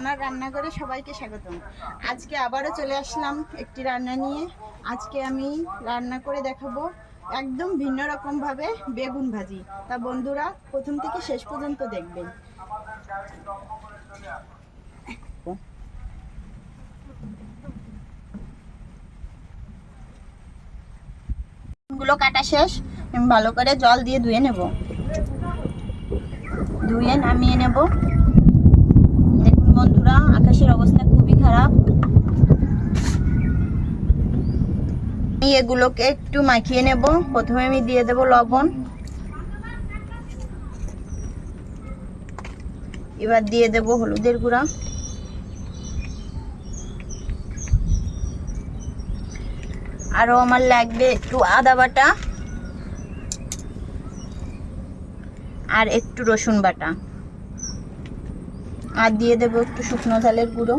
মনার রান্না করে সবাইকে স্বাগতম। আজকে আবারও চলে আসলাম একটি রান্না নিয়ে। আজকে আমি রান্না করে দেখাবো একদম ভিন্ন রকম ভাবে বেগুন ভাজি। তা বন্ধুরা, প্রথম থেকে শেষ পর্যন্ত দেখবেন। গুলো কাটা শেষ। ভালো করে জল দিয়ে ধুয়ে নেব। ধুয়ে নামিয়ে নেব। বন্ধুরা, আকাশের অবস্থা খুবই খারাপ। আমি এগুলোকে একটু মাখিয়ে নেব। প্রথমে আমি দিয়ে দেব লবণ। এবার দিয়ে দেব হলুদের গুঁড়া। আরও আমার লাগবে একটু আদা বাটা আর একটু রসুন বাটা। আর দিয়ে দেবো একটু শুকনো ঝালের গুঁড়ো।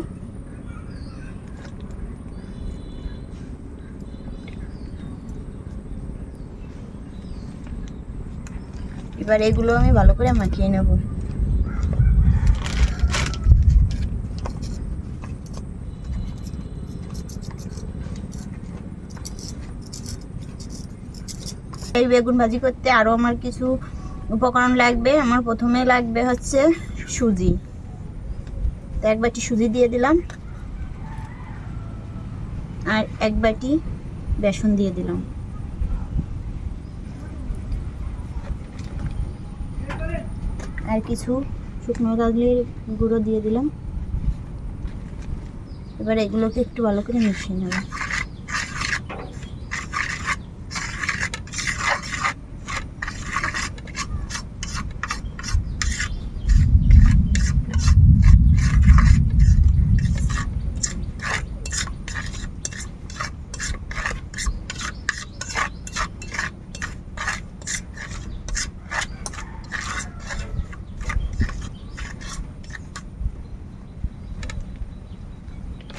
এবার এগুলো আমি ভালো করে মাখিয়ে নেব। এই বেগুন ভাজি করতে আরও আমার কিছু উপকরণ লাগবে। আমার প্রথমে লাগবে হচ্ছে সুজি। তো এক বাটি সুজি দিয়ে দিলাম। আর এক বাটি বেসন দিয়ে দিলাম। আর কিছু শুকনো কাগলির গুঁড়ো দিয়ে দিলাম। এবার এগুলোকে একটু ভালো করে মিশিয়ে নেব।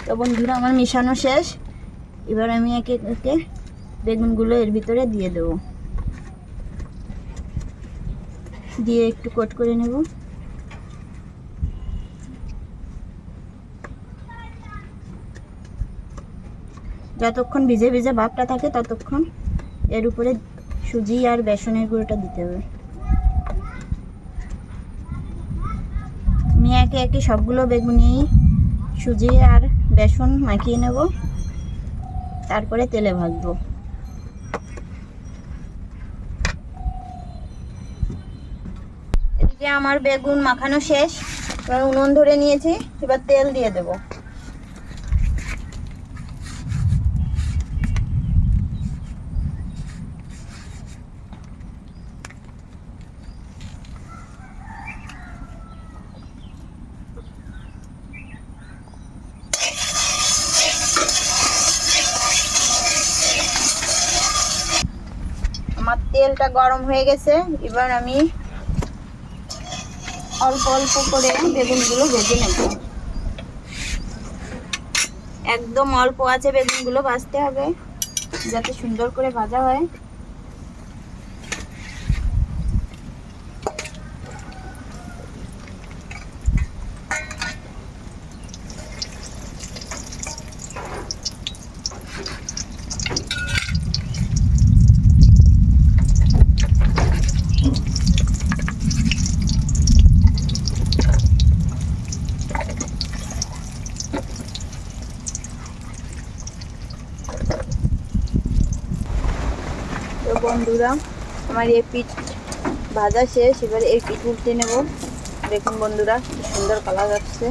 তো বন্ধুরা, আমার মিশানো শেষ। এবার আমি একে একে বেগুনগুলো এর ভিতরে দিয়ে দেব। দিয়ে একটু কোট করে নেব। যতক্ষণ ভিজে ভিজে ভাবটা থাকে, ততক্ষণ এর উপরে সুজি আর বেসনের গুঁড়োটা দিতে হবে। আমি একে একে সবগুলো বেগুনি, সুজি আর বেসন মাখিয়ে নেব। তারপরে তেলে ভাজবো। এদিকে আমার বেগুন মাখানো শেষ। এবার উনুন ধরে নিয়েছি। এবার তেল দিয়ে দেব আমার তেলটা গরম হয়ে গেছে, এবার আমি অল্প অল্প করে বেগুনগুলো ভেজে নেব। একদম অল্প আছে বেগুনগুলো ভাজতে হবে, যাতে সুন্দর করে ভাজা হয়। বন্ধুরা, আমার এই পিঠ ভাজা শেষ, এবার এই পিঠ উল্টে নেব। দেখুন বন্ধুরা, কি সুন্দর কালার আসছে।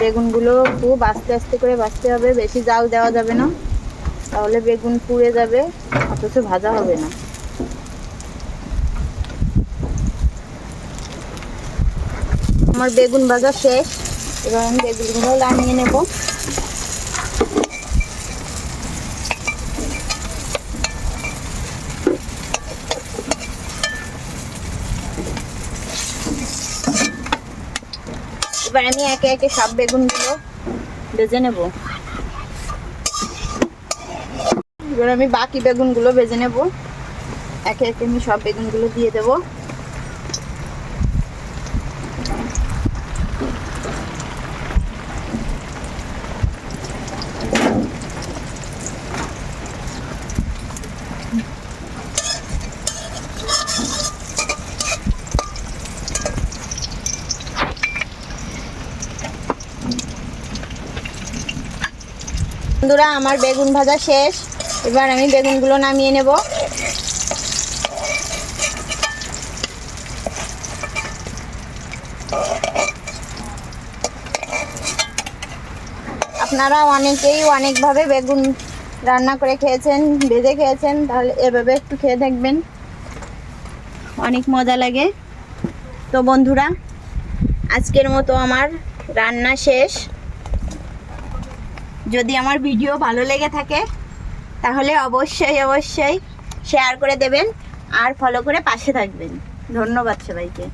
বেগুনগুলো খুব আস্তে আস্তে করে বাঁচতে হবে, বেশি জাল দেওয়া যাবে না। তাহলে বেগুন পুড়ে যাবে। অথচ ভাজা হবে না। আমার বেগুন ভাজা শেষ, এবার আমি বেগুনগুলো নামিয়ে নেব। এবার আমি একে একে সব বেগুনগুলো ভেজে নেব। এবার আমি বাকি বেগুনগুলো ভেজে নেব। একে একে আমি সব বেগুনগুলো দিয়ে দেবো। বন্ধুরা, আমার বেগুন ভাজা শেষ। এবার আমি বেগুনগুলো নামিয়ে নেব। আপনারা অনেকেই অনেকভাবে বেগুন রান্না করে খেয়েছেন, ভেজে খেয়েছেন, তাহলে এভাবে একটু খেয়ে দেখবেন। অনেক মজা লাগে। তো বন্ধুরা, আজকের মতো আমার রান্না শেষ। যদি আমার ভিডিও ভালো লেগে থাকে তাহলে অবশ্যই অবশ্যই শেয়ার করে দেবেন আর ফলো করে পাশে থাকবেন। ধন্যবাদ সবাইকে।